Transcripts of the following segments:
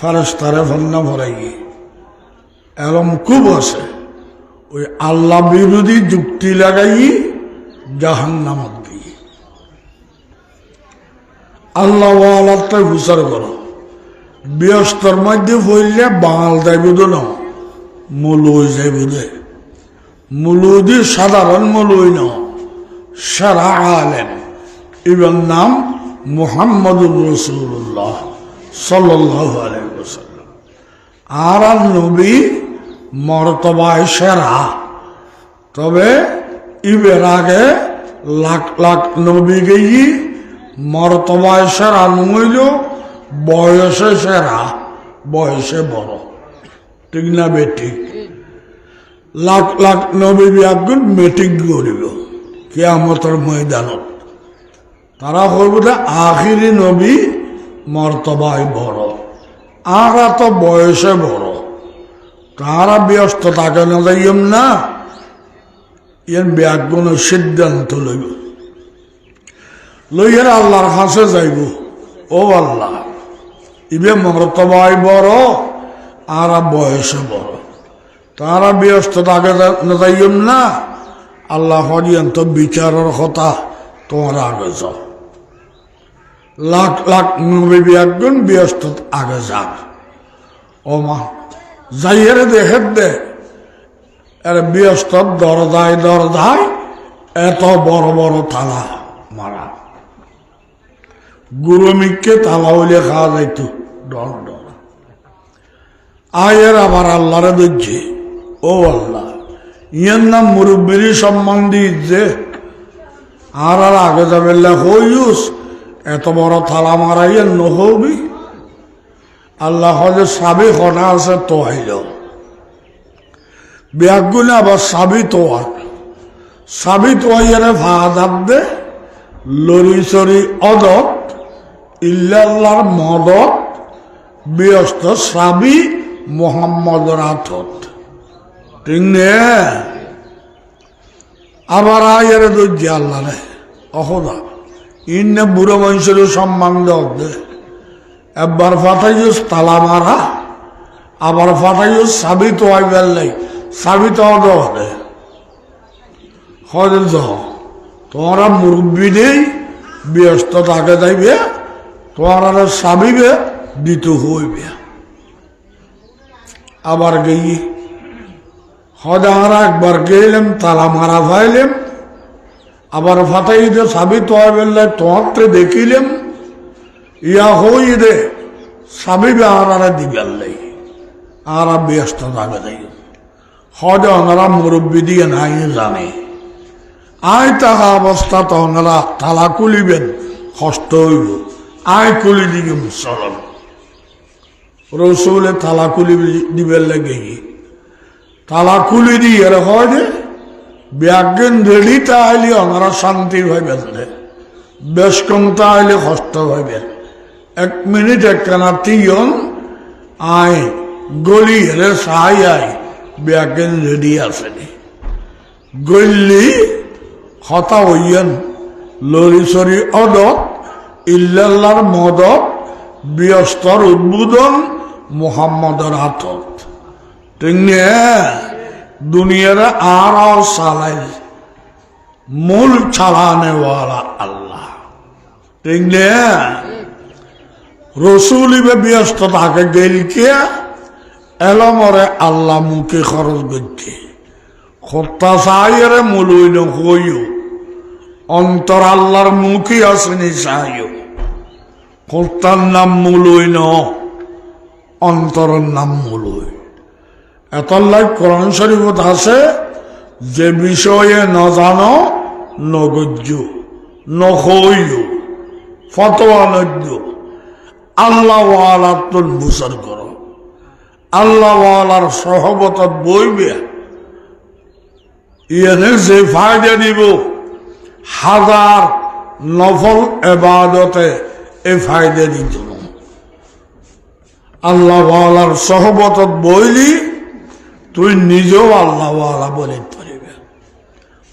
ফারেস্তারে ফন্না ভরাই। এরম খুব আছে। ওই আল্লাহ বিরোধী যুক্তি লাগাই জাহান নামত দিয়ে। আল্লাহ আল্লাহটা হুসার করো। ব্যস্তর মধ্যে পড়লে বাঙাল তো না। মলুই যাইব দে। মলুদি সাধারণ মলুই ন। সারা আলেন এবার নাম মুহাম্মদুর রসুল্লাহ সাল্লাহ আলাইসাল্লাম আর আর নবী মর্তবায় সেরা। তবে ইবের আগে লাখ লাখ নবী গেই মর্তবায় সেরা নইল, বয়সে সেরা, বয়সে বড়। ঠিক না বেঠিক লাখ লাখ নবী বিয়াগুন মেটিক করিব কেয়ামতর ময়দানত। তারা হইব আখিরি নবী মর্তবায় বড়। আরা তো বয়সে বড়। তারা ব্যস্ত থাকে না যাইম না। এর ব্যাগুণের সিদ্ধান্ত লইব। লইয়ের আল্লাহর কাছে যাইব। ও আল্লাহ, ইবে মর্তবায় বড় আর বয়সে বড়। তারা ব্যস্ত থাকে না যাইম না। আল্লাহ হরিয়ন্ত বিচারের কথা তোমার আগে যাও। লাখ লাখ নবী একজন ব্যস্ত আগে যাক। ও মা, যাইয়ের দেখে দে, এর ব্যস্ত দরদায় দরদায় এত বড় বড় থালা মারা। গুরুমিককে তালা হইলে খাওয়া যাইত, ডর ডর। আয়ের আবার আল্লাহরে দেখছে, ও আল্লাহ, ইয়ের নাম মুরব্বীর সম্বন্ধে যে, আর আর আগে যাবে হইউস এত বড় থালা মারাইয়া নহবি? আল্লাহ হলে সাবি হনা আছে তো আইল ব্যাগুনে আবার সাবি তোয়ার সাবি তোয়াইয়ারে ভাদাব দে লরি চরি অদত, ইল্লাল্লাহর মদত, ব্যস্ত সাবি মোহাম্মদর হাতত ঠিক নে? আবার আয়ারে দর্জি আল্লাহ রে, অহদা। ইন্নে বুড়ো মানুষের সম্মান দে একবার ফাটাইস তালা মারা, আবার ফাটাইস সাবিত হয় বেললাই, সাবিত তোমরা মুরব্বী নেই, ব্যস্ত থাকে যাইবে তোমরা সাবিবে, দিত হইবে। আবার গেই হদাহারা একবার গেলাম তালা মারা ফাইলাম আবার ফাটাই দে সাবিত হয় বেললাই তোমাকে দেখিলাম। ইয়া হই দে সাবিবে আনারা দিবেন লাই। আর ব্যস্ত থাকে যাই হজ ওনারা মুরব্বী দিয়ে নাই জানে। আয় তাহা অবস্থা তো ওনারা তালা কুলিবেন, কষ্ট হইব। আয় কুলি দিকে চলন রসুলে তালা কুলি দিবেন লাগে তালা কুলি দিয়ে হয় যে ব্যাজ্ঞান রেডি তাহলে ওনারা শান্তি হইবেন বেশ কম তাহলে কষ্ট হইবেন এক মিনিট একখানা তিয়ন আয়, গলি হেরে সাই আয়, ব্যাগেন রেডি আসেনি গল্লি হতা হইয়েন, লরি সরি অদত ইল্লাল্লার মদত ব্যস্তর উদ্বোধন, মোহাম্মদের হাতত। তেমনি দুনিয়ার আর চালাই। মূল চালানেওয়ালা আল্লাহ। তেমনি রসুলিবে ব্যস্ত থাকে গেলকে এলমরে আল্লাহ মুখে খরচ করছে খত্তা সাইরে মুলুই নইও অন্তর আল্লাহর মুখে আসেনি সাইও খত্তার নাম মুলুই ন অন্তরের নাম মুলুই এতল্লাই কোরআন শরীফত আছে যে বিষয়ে ন জানো, নগজ্য নহইও ফতোয়া নজ্য আল্লাহ তোর বুসার করো। আল্লাহওয়ালার সহবত বইবে। ইয়ে যে ফায়দা নিব, হাজার নফল এবাদতে এ ফায়দা দিত আল্লাহওয়ালার সহবত বইলি তুই নিজেও আল্লাহওয়ালা বলে পারিবে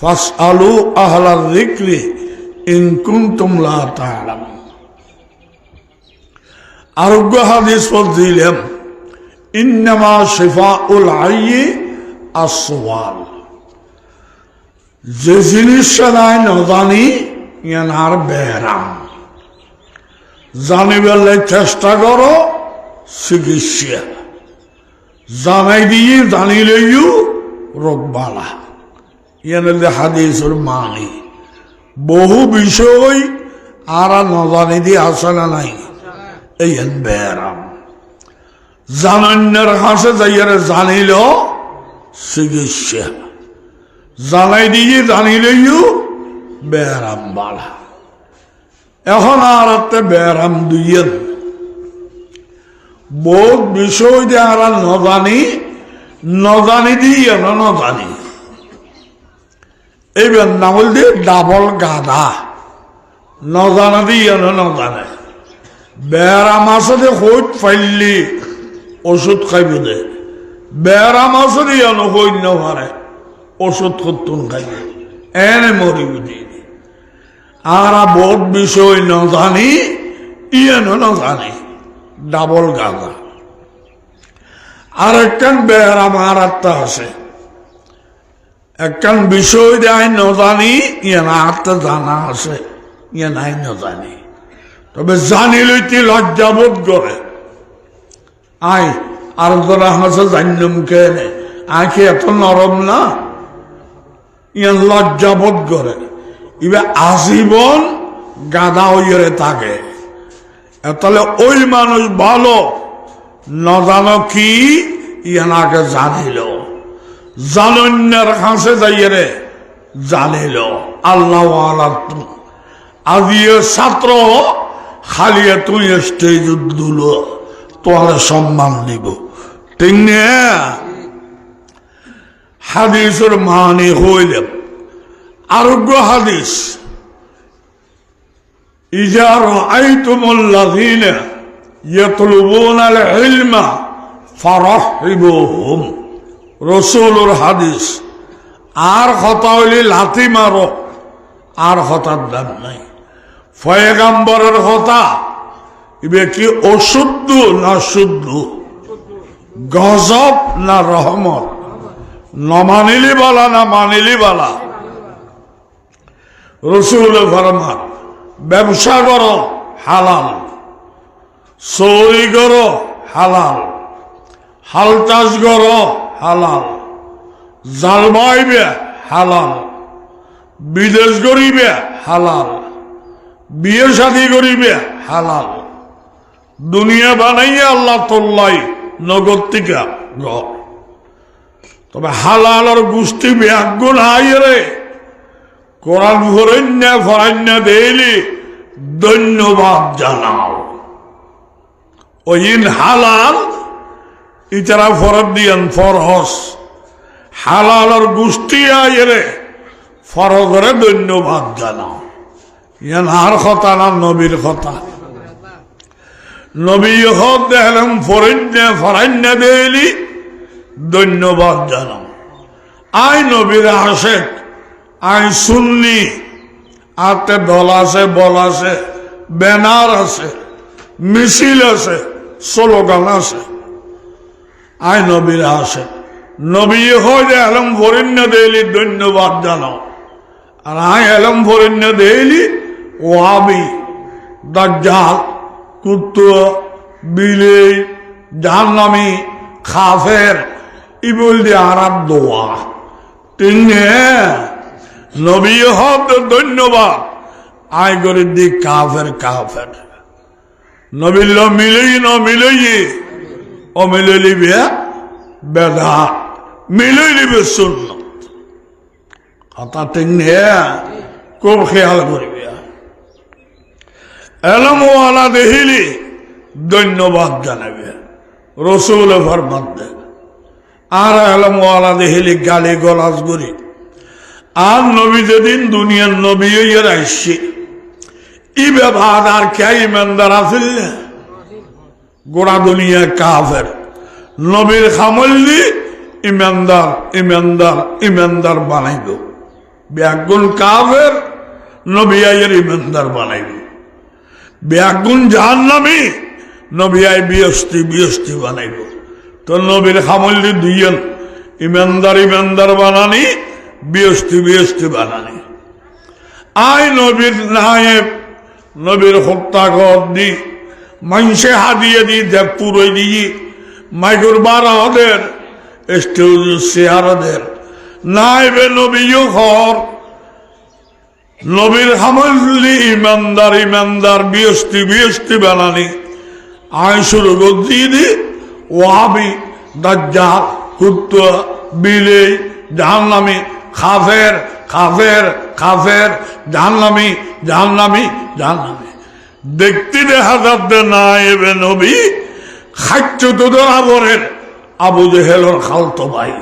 ফাস আলু আহলার রিক্রি ইনকুম তুমলা তাহলাম আরোগ্য হাদিস বলছিলাম ইন্নামা শেফা উল আইয়ে আসওয়াল যে জিনিসটা নাই নজানি ইয়ান আর বেহরাম। জানিবার চেষ্টা করো, চিকিৎসা। জানাই দিয়ে জানিলেও রোগ বালা ইয়ানে হাদিসের মানি। বহু বিষয় আর নজানি দিয়ে আসে না নাই। এই বেহরাম জানান্যের হাসে যাইয়ারে জানিল চিকিৎসা। জানাই দিয়ে জানিলেও বেহরাম বালা। এখন আর একটা বেহরাম দুইয়েন বহুত বিষয় দিয়ে আর নজানি নজানি দিয়ে না নজানি। এইবার নামল দিয়ে ডাবল গাদা নজানা দিয়ে নজানে। বেহরাম আসলে হইত ফাইলি ওষুধ খাইব দে বেহরাম আসলে ইয়ান হইত না পারে ওষুধ করতুন খাইব এনে মরিব দিয়ে আর বহুত বিষয় ন জানি ইয়েন ন জানি ডাবল গাদা। আর একখান বেহরাম আর একটা আছে। একখান বিষয় দেয় ন জানি ইয়ান আত্মা জানা আছে ইয়ে নাই ন জানি। তবে জানি লইতে লজ্জাবোধ করে। আই, আর তোরা হাসে জান্যম কেনে। আঁখি এত নরম না? ইয়ান লজ্জাবোধ করে। ইবে আজীবন গাদা হইরে থাকে। তাহলে ওই মানুষ ভালো? নজানো কি? ইয়ানাকে জানিল। জানন্যের কাছে যাইয়ে জানিল। আল্লাহ আজিয়ে ছাত্র খালিয়ে তুই স্টেজ দুল, তোমার সম্মান দিব ঠিক হাদিসের মানে হইলে, আরোগ্য হাদিস। إذا رأيتم الذين يطلبون العلم فرحبوهم رسول الحديث আর কথা হইলে লাথি মারো আর হতার দাম নাই ফয়েগাম্বরের হতা ইবে কি অশুদ্ধ না শুদ্ধ গজব না রহমত নমানিলি বালা না মানিলি বালা রসুল ফরমান ব্যবসা করো, হালাল। চৌরি করো, হালাল। হাল চাষ করো, হালাল। জাল বাইবে হালাল। বিদেশ করিবে হালাল। বিয়ে শাদি করিবে হালাল। দুনিয়া বানাইয়া আল্লাহ তোল্লাই নগদ থেকে ঘর। তবে হালাল আর গোষ্ঠী ব্যাগুন হাই রে। কোরআন ফরণ্য ফরান্য দেলি ধন্যবাদ জানাও। ওইন হালাল, ইতারা ফরত দিয়েন ফরহস। হালালর গোষ্ঠী আইরে ফরগরে ধন্যবাদ জানাও। ইয়ান আর কথা না নবীর কথা। নবী হক দেখলাম ফরণ্য ফরান্য দেলি ধন্যবাদ জানাও। আই নবীর আশেক আই সুন্নি। আতে দল আছে, বল আছে, ব্যানার আছে, মিছিল আছে, স্লোগান আছে। আই নবীর আছে নবী হয় যে এলম ফরিন্য দেলি ধন্যবাদ জানাও। আর আই এলম ফরিন্য দেলি ওয়াবি, দাজ্জাল কুত্ত বিলে জাহান্নামি, খাফের, ইবুল দিয়ে আরাম দোয়া। তিনে নবী হব ধন্যবাদ। আয় করে দি কাফের কাফের। নবিল্ল মিলেই, ন মিলেই। ও মিলে লিবে বেদা। মিলে লিবে শূন্য কথা ঠিক খুব খেয়াল করবে। এলমওয়ালা দেহিলি, ধন্যবাদ জানাবে রসুল ফরমান দে আর এলমওয়ালা দেহিলি গালি গলাজ করি। আর নবী যেদিন দুনিয়ার নবী এর আসছে, ই ব্যবহার আর কে ইমানদার আছিল না? গোড়া দুনিয়া কাফের। নবীর খামল্লি ইমানদার ইমানদার ইমানদার বানাইব ব্যাগুন কাফের, নবী আইয়ের ইমানদার বানাইব ব্যাগুন জাহান্নামি, নবী আই বিয়স্তি বিয়স্তি বানাইব তো নবীর হামল্লি দুইজন ইমানদার ইমানদার বানানি বিয়স্তি বিয়স্তি বানানি আই নবীর নায়েব, নবীর হত্যা কর দি মাংসে হাদিয়ে দি, দেব পুরোই দিয়ে মাইকুর বারা ওদের স্টেজ চেয়ারদের। নাইবে নবীও ঘর, নবীর হামল্লি ইমানদার ইমানদার বিয়স্তি বিয়স্তি বানানি আই শুরু করছি দি ওয়াবি কুত্তা বিলে জাহান্নামি খাফের খাফের খাফের জাহান্নামি জাহান্নামি জাহান্নামি। দেখতে দেখা যাচ্ছে না এবে নবী খাচ্ছ তোদের আবরের। আবু জেহেলর খালতো ভাই,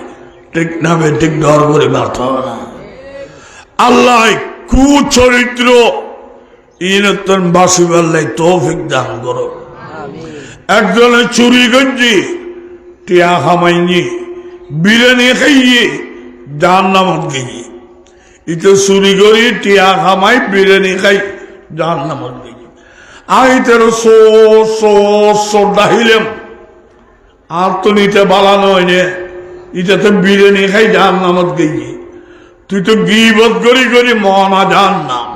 ঠিক নামে ঠিক ডর করে ব্যর্থ না। আল্লাহ কুচরিত্র ইনতন বাসি বেল্লাই তৌফিক দান করো। একজনে চুরি গঞ্জি, টিয়া খামাইনি, বিরিয়ানি খাইয়ে যার নামত গিয়ে ইতো চুরি করি, টিয়া খামাই, বিরিয়ানি খাই, যার নামত গিয়ে আই তেরো সো সো সো ডাহিলাম আর তো নিতে বালা নয় নে ইটাতে বিরিয়ানি খাই, যার নামত গিয়ে তুই তো গিবত করি করি মনা যান নাম।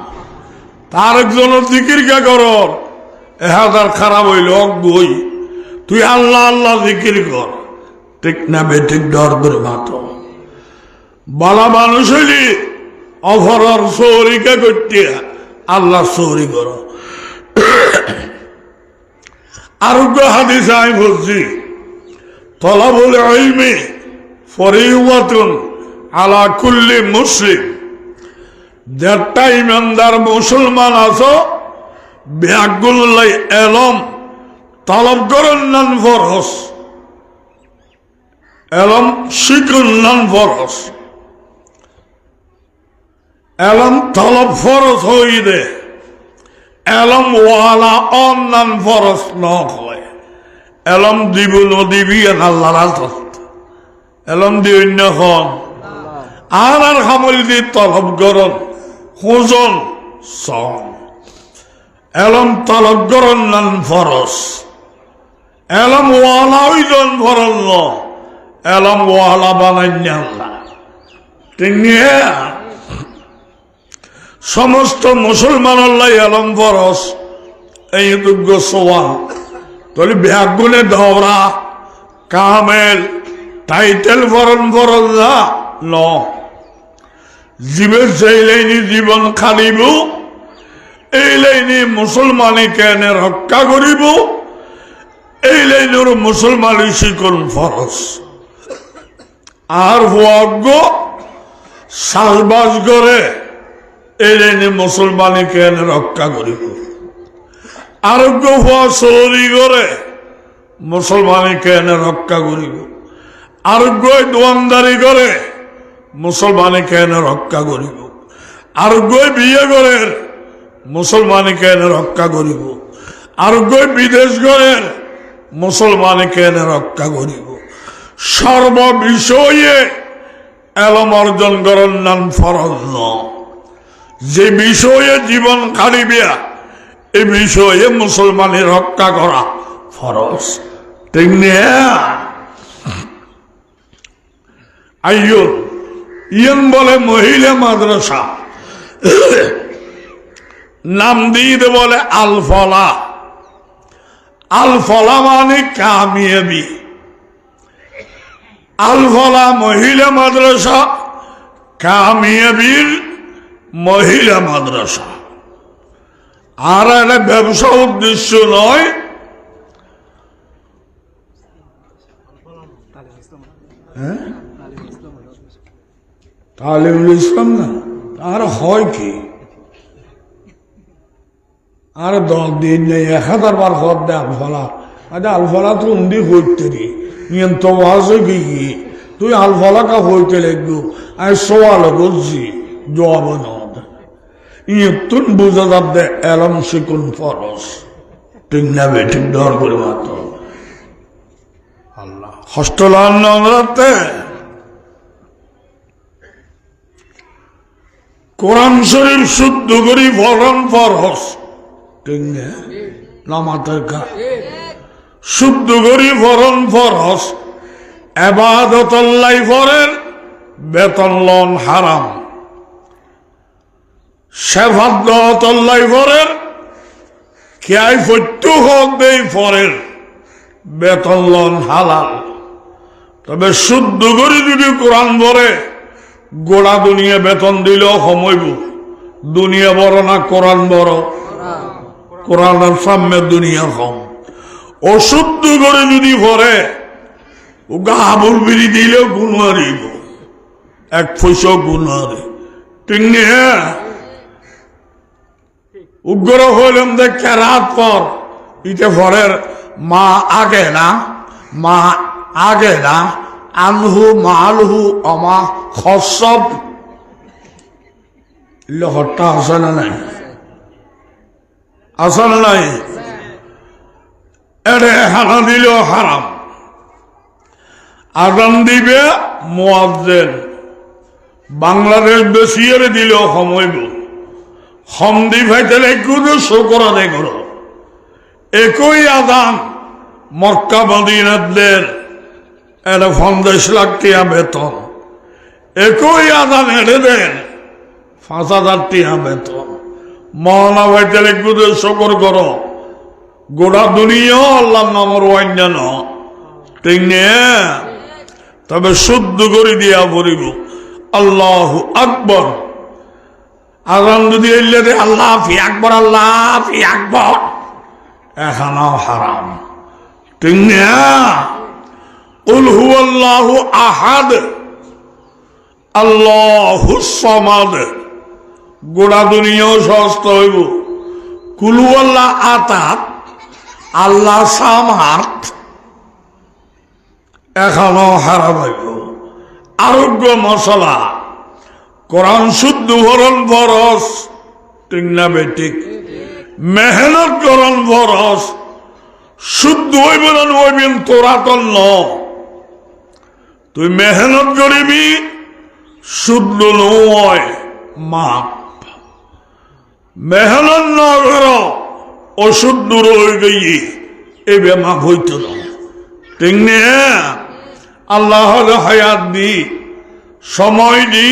তার একজন জিকির কে কর এহাদার খারাপ হইল বই তুই আল্লাহ আল্লাহ জিকির কর। ঠিক না বেঠিক ডর করে মাত বালা মানুষ হইলি অভরর সৌরিকে করতে আল্লাহ সৌরি কর। আরোগ্য হাদিস আমি বলছি তলা বলে আইমে ফরিওয়াতুন আলা কুল্লি মুসলিম। দেড়টা ইমানদার মুসলমান আছো ব্যাগুল্লাই এলম তলব করুন নান ফরস এলম শিখুন নান ফরস এলম তলব হই দে। এলম ওয়ালা অন নান ফরস ন হয় এলম দিব রাজত এলম দি অন্য খন আর আর হামল দি তলব গরম হুজন সং এলম তলব গরম নান ফরস এলম ওয়ালা ওইজন ফরল ন। এলম ওয়ালা বানাই আল্লাহ। তিনি সমস্ত মুসলমান আল্লাহ এলম ফরস এই যোগ্য সোয়াল তাহলে ব্যাগুনে ধরা, কামেল, টাইটেল ফরন ফরন না। জীবের সেই লাইনি জীবন খালিব এই লাইনি মুসলমানে কেন রক্ষা করিব, এই লাইনের মুসলমানি শিকল ফরস আর ভজ্ঞ সালবাস করে এই লাইনে মুসলমানি কেন রক্ষা করিব। আরোগ্য হওয়া চৌরি করে মুসলমানি কেন রক্ষা করিব। আরোগ্য দোয়ানদারি করে মুসলমানে কেন রক্ষা করিব। আরোগ্য বিয়ে করে মুসলমানে কেন রক্ষা করিব। আরোগ্য বিদেশ করে মুসলমানে কেন রক্ষা করিব। সর্ববিষয়ে এলম অর্জন করার নাম ফরজ ন যে বিষয়ে জীবন কাড়িবিয়া এ বিষয়ে মুসলমানের রক্ষা করা ফরজ। ঠিক আইয়ুর ইয়ন বলে মহিলা মাদ্রাসা, নাম দিয়ে বলে আলফলা। আলফলা মানে কামিয়াবি। আলফলা মহিলা মাদ্রাসা, কামিয়াবির মহিলা মাদ্রাসা। আর একটা ব্যবসা উদ্দেশ্য নয়। হ্যাঁ? তালিমুল ইসলাম না? আর হয় কি? আর দশ দিন নেই, এক হাজার বার ঘর দে আলফলা আচ্ছা আলফলা তো উন্দি হইতে রে। ইয়েন তো আছে কি? তুই আলফলা কা হইতে লাগবো। আমি সোয়াল বলছি জবাব নদ ইয়ে তুন বুঝা যাবে, এলম শিকুন ফরস ঠিক না ঠিক ডর করে মাত্র আল্লাহ। হস্টলার নমরাতে কোরআন শরীফ শুদ্ধ করি ফরন ফরস ঠিক নামাতের কা শুদ্ধ করি ফরন ফরস এবাদতল্লাই ফরের বেতন লন হারাম। সেভাদ্দতল্লাই ফরের খেয়াই ফত্যু হক দেই বেতন লন হালাল। তবে শুদ্ধ করে যদি কোরআন ভরে, গোড়া দুনিয়া বেতন দিলেও সময়ব। দুনিয়া বড় না, কোরআন বড় কোরআনের সামনে দুনিয়া কম। অশুদ্ধ করে যদি ভরে ও গাবুল বিড়ি দিলেও গুণ হারিব এক পয়সা গুণ হারি ঠিক নি হ্যাঁ? উগ্র হইলাম দেখে রাত পর ইতে ভরের মা আগে না, মা আগে না, আনহু মালহু অমা খসব। লহরটা আছে না নাই? আছে না নাই? এরে হানা দিল হারাম। আদান দিবে মোয়াজ্জেন। বাংলাদেশ বেশি এরে দিল সময়ব হমদি ভাইতেলে কোনো শোকর আদায় করো। একই আদান মক্কা মদিনাদের এটা পঞ্চাশ লাখ টিয়া বেতন। একই আদান এড়ে দেন পাঁচ হাজার টিয়া বেতন। মহলা ভাইতেলে কোনো শোকর করো। গোড়া দুনিয়া আল্লাহ নামর অন্যান্য। ঠিক তবে শুদ্ধ করে দিয়া পড়িব আল্লাহ আকবর। আজান যদি এলে দে, আল্লাহ ফি আকবর, আল্লাহ ফি আকবর। এখানেও হারাম। ঠিক না উল আল্লাহু আহাদ, আল্লাহু সমাদ। গোড়া দুনিয়াও সস্ত হইব। কুলু আল্লাহ আতাত, আল্লাহ সামাত এখনও হারাম হইব। আরোগ্য মশলা। কোরআন শুদ্ধ ভরণ বরস ঠিক না বেঠিক মেহনত করন বরস শুদ্ধ হইবেন হইবেন তোরা তো ন তুই মেহনত করিবি, শুদ্ধ নয়, মাপ। মেহনত ন কর, অশুদ্ধ রয়ে গিয়ে এ বেমাপ হইত ঠিক নে? আল্লাহ হায়াত দি, সময় দি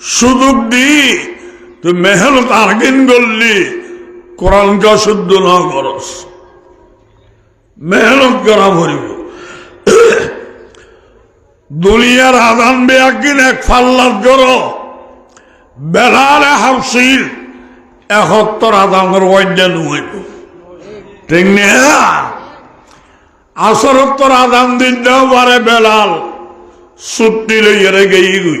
সুযোগ দি তুই মেহনত আর্গিন করলি কোরআনকে শুদ্ধ না করস। মেহনত করা ভরিব। দুনিয়ার আদান বেয়াকিন এক ফাল্লাত করো বেলারে হাফসির একাত্তর আদানের ওয়াইডান হইব ঠিক না? আসরত্তর আদান দিন দেও পারে বেলাল, ছুটি লইয়ারে গেই গই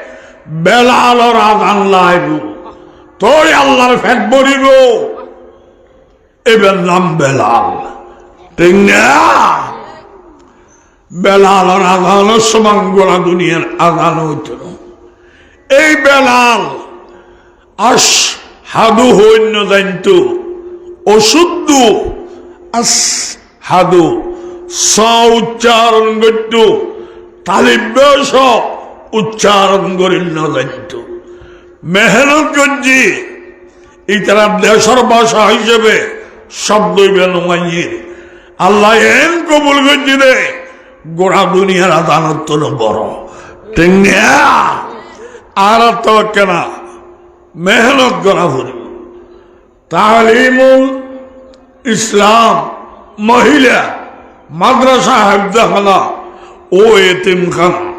বেলালর আদান লাইব। তোর আল্লাহর ফেট বরিব এবার নাম বেলাল। ঠিক না? আদান সমান গোড়া দুনিয়ার আদান হইত এই বেলাল আস হাদু হইন্য জানত, অশুদ্ধ আস হাদু স উচ্চারণ করত তালিব্যাস উচ্চারণ করিল না জানত করছি। ইতারা দেশের ভাষা হিসেবে শব্দই বেনুমাইয়ের আল্লাহ এন কবুল করছি রে। গোড়া দুনিয়ার আদানত তো বড়। না? আর তো কেনা মেহনত করা ভরি তালিমুল ইসলাম মহিলা মাদ্রাসা হেফজাখানা ও এতিমখানা।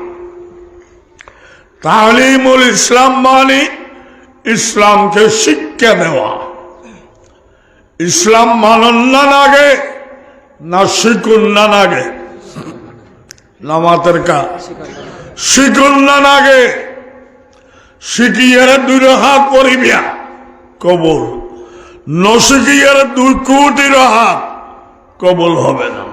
তালিমুল ইসলাম মানে ইসলামকে শিক্ষা দেওয়া। ইসলাম মানন না লাগে না শিকুন না লাগে নামাতের কা শিকুন না লাগে শিখিয়ারে দুই হাত পরিবিয়া কবল। নশিকিয়ারে দুই কোটির হাত কবল হবে না।